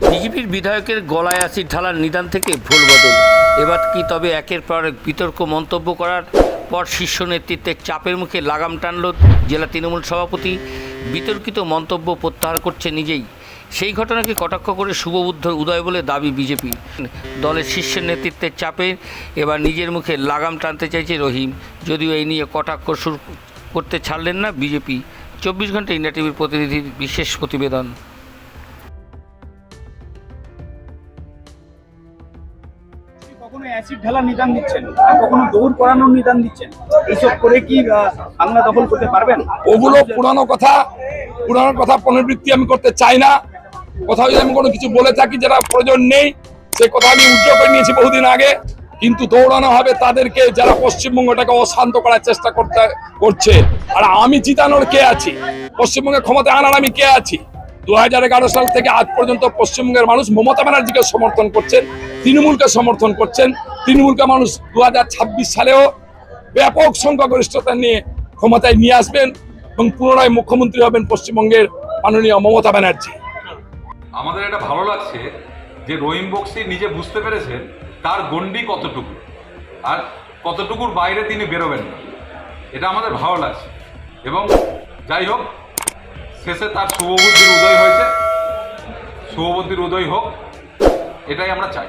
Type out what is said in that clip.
বিজেপির বিধায়কের গলায় অ্যাসিড ঢালার নিদান থেকে ভুল বদল। এবার কি তবে একের পর এক বিতর্ক মন্তব্য করার পর শীর্ষ নেতৃত্বের চাপের মুখে লাগাম টানল জেলা তৃণমূল সভাপতি। বিতর্কিত মন্তব্য প্রত্যাহার করছে নিজেই। সেই ঘটনাকে কটাক্ষ করে শুভবুদ্ধ উদয় বলে দাবি বিজেপি। দলের শীর্ষ নেতৃত্বের চাপে এবার নিজের মুখে লাগাম টানতে চাইছে রহিম। যদিও এই নিয়ে কটাক্ষ শুরু করতে ছাড়লেন না বিজেপি। চব্বিশ ঘণ্টা ইন্ডিয়া টিভির প্রতিনিধির বিশেষ প্রতিবেদন। কখনো অ্যাসিড ঢালার নিদান দিচ্ছেন? কখনো দৌড় করানোর নিদান দিচ্ছেন? এইসব করে কি বাংলা দখল করতে পারবেন? ওগুলো পুরানো কথা পুরানো কথা পুনরাবৃত্তি আমি করতে চাই না। কোথাও যদি আমি কোনো কিছু বলে থাকি যেটা প্রয়োজন নেই, সে কথা আমি উদ্যোগ করে নিয়েছি বহুদিন আগে। কিন্তু দৌড়ানো হবে তাদেরকে যারা পশ্চিমবঙ্গটাকে অশান্ত করার চেষ্টা করতে, করছে। আর আমি জিতানোর কে আছি? পশ্চিমবঙ্গে ক্ষমতায় আনার আমি কে আছি? দু সাল থেকে আজ পর্যন্ত পশ্চিমবঙ্গের মানুষ মমতা ব্যানার্জিকে সমর্থন করছেন। তৃণমূলকে সমর্থন করছেন। তৃণমূলকে মানুষ দু হাজার ছাব্বিশ সালেও ব্যাপক সংখ্যাগরিষ্ঠতা নিয়ে ক্ষমতায় নিয়ে আসবেন এবং পুনরায় মুখ্যমন্ত্রী হবেন পশ্চিমবঙ্গের মাননীয় মমতা ব্যানার্জি। আমাদের এটা ভালো লাগছে যে রহিম বক্সি নিজে বুঝতে পেরেছেন তার গণ্ডি কতটুকু আর কতটুকুর বাইরে তিনি বেরোবেন না। এটা আমাদের ভালো লাগছে। এবং যাই হোক, শেষে তার শুভবুদ্ধির উদয় হয়েছে। শুভবুদ্ধির উদয় হোক, এটাই আমরা চাই।